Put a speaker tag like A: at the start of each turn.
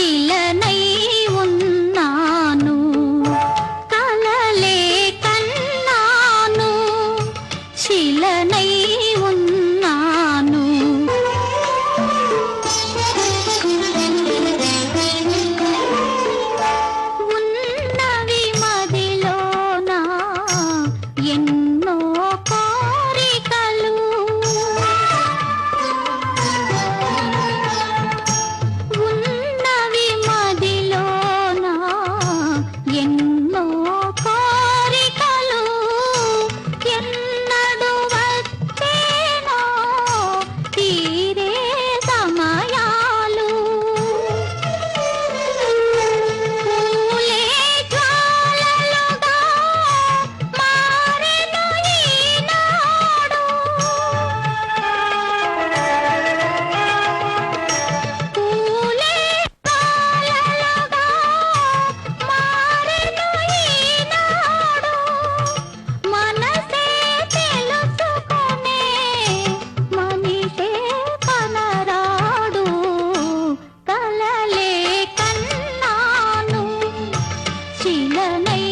A: చిలనై ఉన్నాను. కలలే కన్నాను. చిలనై ఉన్నాను. ఉన్నవి మదిలోనా? ఎన్ని இளமை